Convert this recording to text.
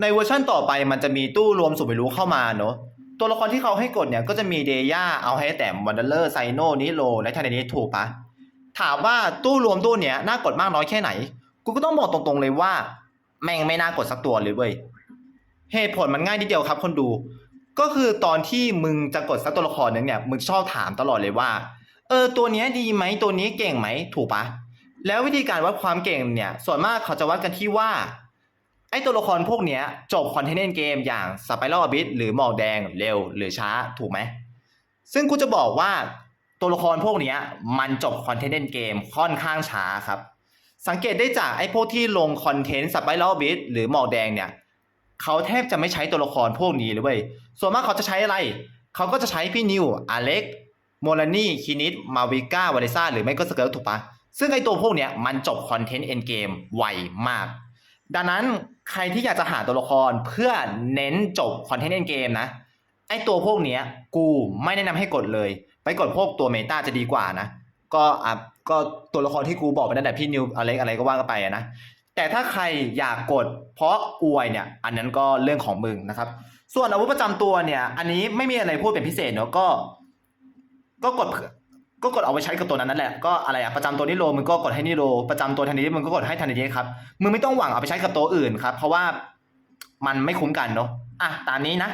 ในเวอร์ชั่นต่อไปมันจะมีตู้รวมสุดไม่รู้เข้ามาเนอะตัวละครที่เขาให้กดเนี่ยก็จะมีเดย่าเอาให้แต่วันเดอร์ไซโนนิโรและทาเนนิถูกปะถามว่าตู้รวมตู้เนี้ยน่ากดมากน้อยแค่ไหน กูก็ต้องบอกตรงๆเลยว่า แม่งไม่น่ากดสักตัวเลยเว้ยเหตุผลมันง่ายนิดเดียวครับ คนดู ก็คือตอนที่มึงจะกดสักตัวละครหนึ่งเนี่ยมึงชอบถามตลอดเลยว่า เออตัวเนี้ยดีไหมตัวนี้เก่งไหมถูกปะแล้ววิธีการวัดความเก่งเนี่ย ส่วนมากเขาจะวัดกันที่ว่า อ้ตัวละครพวกเนี้ยจบคอนเทนต์เกมอย่างสไปรัลบิทหรือหมอกแดงเร็วหรือช้าถูกไหม ซึ่งกูจะบอกว่าตัวละครพวกเนี้ยมันจบคอนเทนต์เกมค่อนข้างช้าครับ สังเกตได้จากไอ้พวกที่ลงคอนเทนต์สไปรัลบิทหรือหมอกแดงเนี่ยเขาแทบจะไม่ใช้ตัวละครพวกนี้เลยเว้ย ส่วนมากเขาจะใช้อะไร เขาก็จะใช้พี่นิว อเล็ก โมลานี่ คินิสมาวิก้าวาเลซ่า หรือไม่ก็สเกิร์ตถูกปะซึ่งไอตัวพวกเนี้ยมันจบคอนเทนต์เอ็นเกมไวมาก ดังนั้นใครที่อยากจะหาตัวละครเพื่อเน้นจบคอนเทนต์เอ็นเกมนะไอตัวพวกเนี้ยกูไม่แนะนำให้กดเลย ไปกดพวกตัวเมตาจะดีกว่านะ ก็อะก็ตัวละครที่กูบอกไปนั่นแหละพี่นิวอเล็กอะไรก็ว่ากันไปนะแต่ถ้าใครอยากกดเพราะอวยเนี่ย อันนั้นก็เรื่องของมึงนะครับ ส่วนอาวุธประจำตัวเนี่ย อันนี้ไม่มีอะไรพูดเป็นพิเศษเนอะก็ ก็กดเผื่อ ก็กดเอาไปใช้กับตัวนั้นนั่นแหละก็อะไรอะประจำตัวนิโรมึงก็กดให้นิโรประจำตัวทันทีมึงก็กดให้ทันทีครับมึงไม่ต้องหวังเอาไปใช้กับตัวอื่นครับ เพราะว่ามันไม่คุ้มกันเนาะอะตามนี้นะ